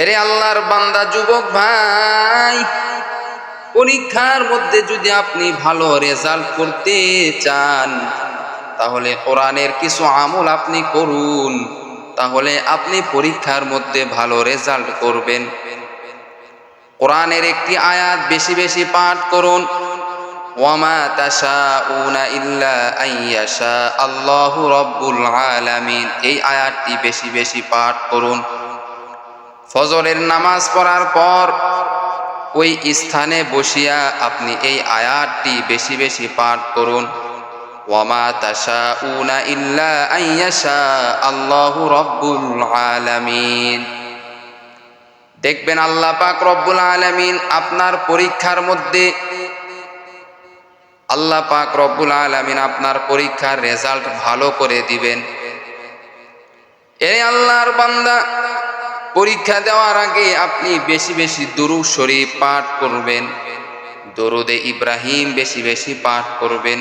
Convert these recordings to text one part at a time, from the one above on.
এরে আল্লাহর বান্দা যুবক ভাই, পরীক্ষার মধ্যে যদি আপনি ভালো রেজাল্ট করতে চান, তাহলে কোরআনের কিছু আমল আপনি করুন। তাহলে আপনি পরীক্ষার মধ্যে ভালো রেজাল্ট করবেন। কোরআনের একটি আয়াত বেশি বেশি পাঠ করুন। ওয়ামা তাশাউনা ইল্লা আইয়াশা আলামিন। এই আয়াতটি বেশি বেশি পাঠ করুন। ফজরের নামাজ পড়ার পর ওই স্থানে বসিয়া আপনি এই আয়াতটি বেশি বেশি পাঠ করুন। ওয়ামা তাশাউনা ইল্লা আইয়াশা আল্লাহু রব্বুল আলামিন। দেখবেন আল্লাহ পাক রব্বুল আলামিন আপনার পরীক্ষার মধ্যে আল্লাহ পাক রব্বুল আলামিন আপনার পরীক্ষার রেজাল্ট ভালো করে দিবেন। এ আল্লাহর বান্দা পরীক্ষা দেওয়ার আগে আপনি বেশি বেশি দুরু শরীফ পাঠ করবেন। দরুদে ইব্রাহিম বেশি বেশি পাঠ করবেন।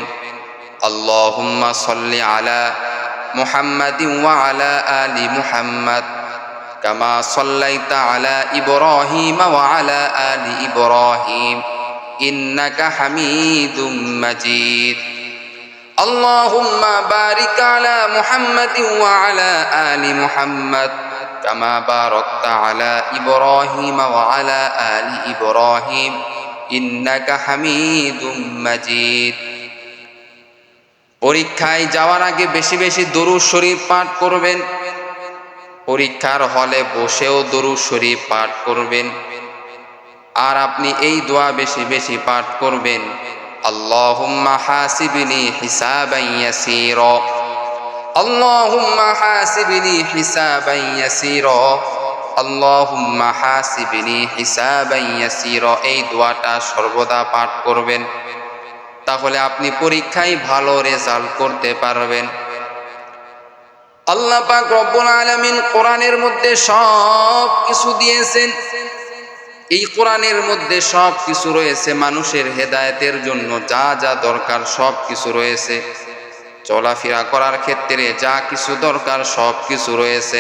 আল্লাহুম্মা সাল্লি আলা মুহাম্মাদি ওয়া আলা আলি মুহাম্মাদ, কামা সাল্লাইতা আলা ইব্রাহিম ওয়া আলা আলি ইব্রাহিম, ইন্নাকা হামিদুম মাজিদ। আল্লাহুম্মা বারিক আলা মুহাম্মাদি ওয়া আলা আলি মুহাম্মাদ كما باركت على إبراهيم وعلى آل إبراهيم إنك حميد مجيد পরীক্ষায় যাওয়ার আগে বেশি বেশি দরুদ শরীফ পাঠ করবেন পরীক্ষার হলে বসেও দরুদ শরীফ পাঠ করবেন আর আপনি এই দোয়া বেশি বেশি পাঠ করবেন আল্লাহুম্মা হাসিবনি হিসাবান আল্লাহুম্মা হাসিবনি হিসাবান ইয়াসীরা। আল্লাহুম্মা হাসিবনি হিসাবান ইয়াসীরা। এই দোয়াটা সর্বদা পাঠ করবেন। তাহলে আপনি পরীক্ষায় ভালো রেজাল্ট করতে পারবেন। আল্লাহ পাক রব্বুল আলামিন কোরআনের মধ্যে সব কিছু দিয়েছেন। এই কোরআনের মধ্যে সব কিছু রয়েছে মানুষের হেদায়েতের জন্য। যা যা দরকার সব কিছু রয়েছে। চলাফেরা করার ক্ষেত্রে যা কিছু দরকার, সব কিছু রয়েছে।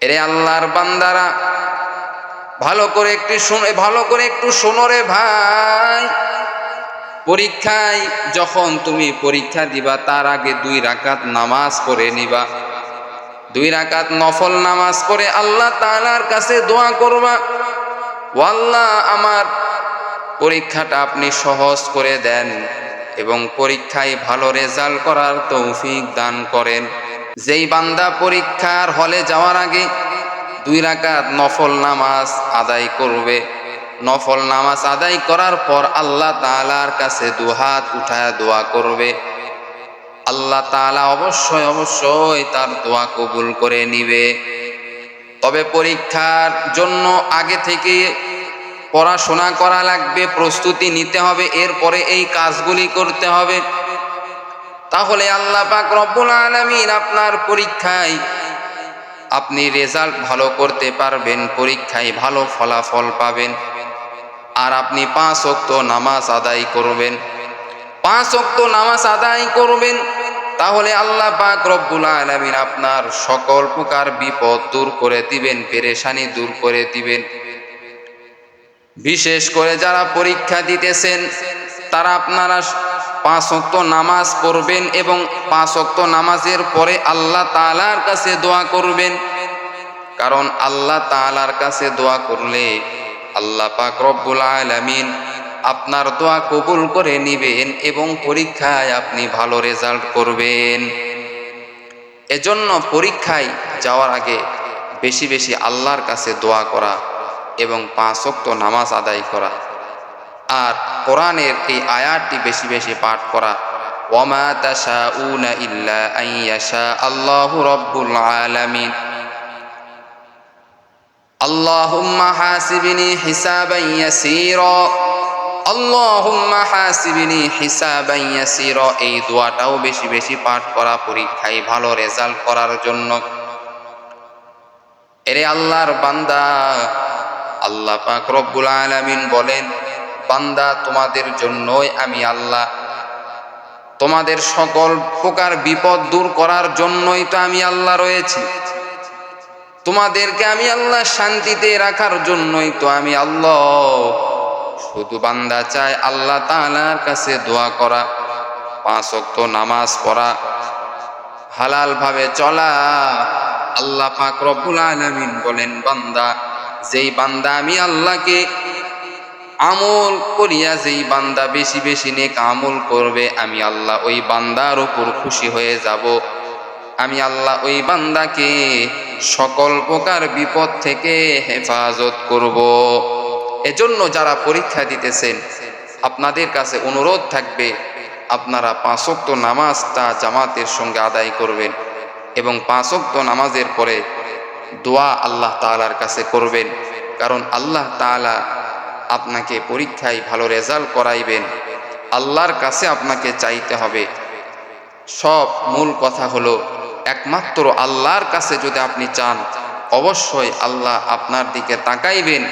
এরে আল্লাহর বান্দারা, ভালো করে একটু শুনে, ভালো করে একটু শোনো রে ভাই। পরীক্ষায় যখন তুমি পরীক্ষা দিবা, তার আগে দুই রাকাত নামাজ পড়ে নিবা। দুই রাকাত নফল নামাজ পড়ে আল্লাহ তাআলার কাছে দোয়া করবা। ও আল্লাহ আমার পরীক্ষাটা আপনি সহজ করে দেন। এবং পরীক্ষায় ভালো রেজাল্ট করার তৌফিক দান করেন। যেই বান্দা পরীক্ষার হলে যাওয়ার আগে দুই রাকাত নফল নামাজ আদায় করবে। নফল নামাজ আদায় করার পর আল্লাহ তাআলার কাছে দুহাত উঠায় দোয়া করবে। আল্লাহ তাআলা অবশ্যই অবশ্যই তার দোয়া কবুল করে নিবে। তবে পরীক্ষার জন্য আগে থেকে পড়াশোনা করা লাগবে, প্রস্তুতি নিতে হবে, এরপরে এই কাজগুলি করতে হবে। তাহলে আল্লাহ পাক রব্বুল আলামিন আপনার পরীক্ষায় আপনি রেজাল্ট ভালো করতে পারবেন, পরীক্ষায় ভালো ফলাফল পাবেন। আর আপনি পাঁচ অক্ত নামাজ আদায় করবেন। পাঁচ অক্ত নামাজ আদায় করবেন, তাহলে আল্লাহ পাক রব্বুল আলামিন আপনার সকল প্রকার বিপদ দূর করে দিবেন, পেরেশানি দূর করে দিবেন। বিশেষ করে যারা পরীক্ষা দিতেছেন, তারা আপনারা পাঁচ অক্ত নামাজ পড়বেন এবং পাঁচ অক্ত নামাজের পরে আল্লাহ তাআলার কাছে দোয়া করবেন। কারণ আল্লাহ তালার কাছে দোয়া করলে আল্লাহ পাক রব্বুল আলামিন আপনার দোয়া কবুল করে নিবেন এবং পরীক্ষায় আপনি ভালো রেজাল্ট করবেন। এজন্য পরীক্ষায় যাওয়ার আগে বেশি বেশি আল্লাহর কাছে দোয়া করা এবং পাঁচ ওয়াক্ত নামাজ আদায় করা। আর কোরআনের এই আয়াতটি বেশি বেশি পাঠ করা। ইল্লা আল্লাহুম্মা হাসিবনি হিসাবান ইয়াসীরা। এই দোয়াটাও বেশি বেশি পাঠ করা পরীক্ষায় ভালো রেজাল্ট করার জন্য। এরে আল্লাহর বান্দা আল্লাহ পাক রব্বুল আলামিন বলেন, বান্দা তোমাদের জন্যই আমি আল্লাহ। তোমাদের সকল প্রকার বিপদ দূর করার জন্যই তো আমি আল্লাহ রয়েছি। তোমাদেরকে আমি আল্লাহ শান্তিতে রাখার জন্যই তো আমি আল্লাহ। শুধু বান্দা চায় আল্লাহ তাআলার কাছে দোয়া করা, পাঁচ ওয়াক্ত নামাজ পড়া হালাল ভাবে চলা। আল্লাহ পাক রব্বুল আলামিন বলেন, বান্দা যেই বান্দা আমি আল্লাহকে আমল করিয়া যেই বান্দা বেশি বেশি নেক আমল করবে, আমি আল্লাহ ওই বান্দার উপর খুশি হয়ে যাব। আমি আল্লাহ ওই বান্দাকে সকল প্রকার বিপদ থেকে হেফাজত করব। এজন্য যারা পরীক্ষা দিতেছেন, আপনাদের কাছে অনুরোধ থাকবে, আপনারা পাঁচক্ত নামাজটা জামাতের সঙ্গে আদায় করবেন এবং পাঁচক্ত নামাজের পরে দোয়া আল্লাহ তাআলার কাছে করবেন। কারণ আল্লাহ তাআলা আপনাকে পরীক্ষায় ভালো রেজাল্ট করাইবেন। আল্লাহর কাছে আপনাকে চাইতে হবে। সব মূল কথা হলো, একমাত্র আল্লাহর কাছে যদি আপনি চান, অবশ্যই আল্লাহ আপনার দিকে তাকাইবেন।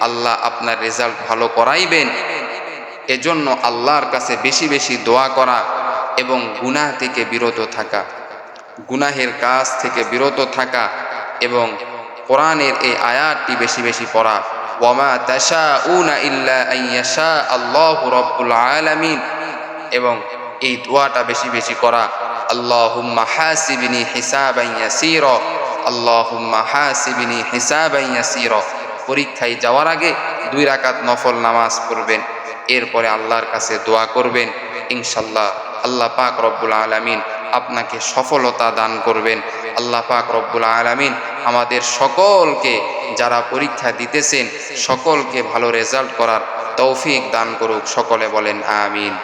আল্লাহ আপনার রেজাল্ট ভালো করাইবেন। এজন্য আল্লাহর কাছে বেশি বেশি দোয়া করা এবং গুনাহ থেকে বিরত থাকা। গুনাহের কাজ থেকে বিরত থাকা এবং কোরআনের এই আয়াতটি বেশি বেশি পড়া। ওয়ামা তাশা উনা ইল্লা আইয়াশা আল্লাহ রব্বুল আলামিন। এবং এই দোয়াটা বেশি বেশি করা আল্লাহুম্মা হাসিবিনি হিসাবান ইয়াসীরা। আল্লাহুম্মা হাসিবিনি হিসাবান ইয়াসীরা। পরীক্ষায় যাওয়ার আগে দুই রাকাত নফল নামাজ পড়বেন। এরপরে আল্লাহর কাছে দোয়া করবেন। ইনশাল্লাহ আল্লাহ পাক রব্বুল আলামিন আপনাকে সফলতা দান করবেন। আল্লাহ পাক রব্বুল আলমিন আমাদের সকলকে যারা পরীক্ষা দিতেছেন, সকলকে ভালো রেজাল্ট করার তৌফিক দান করুক, সকলে বলেন আমিন।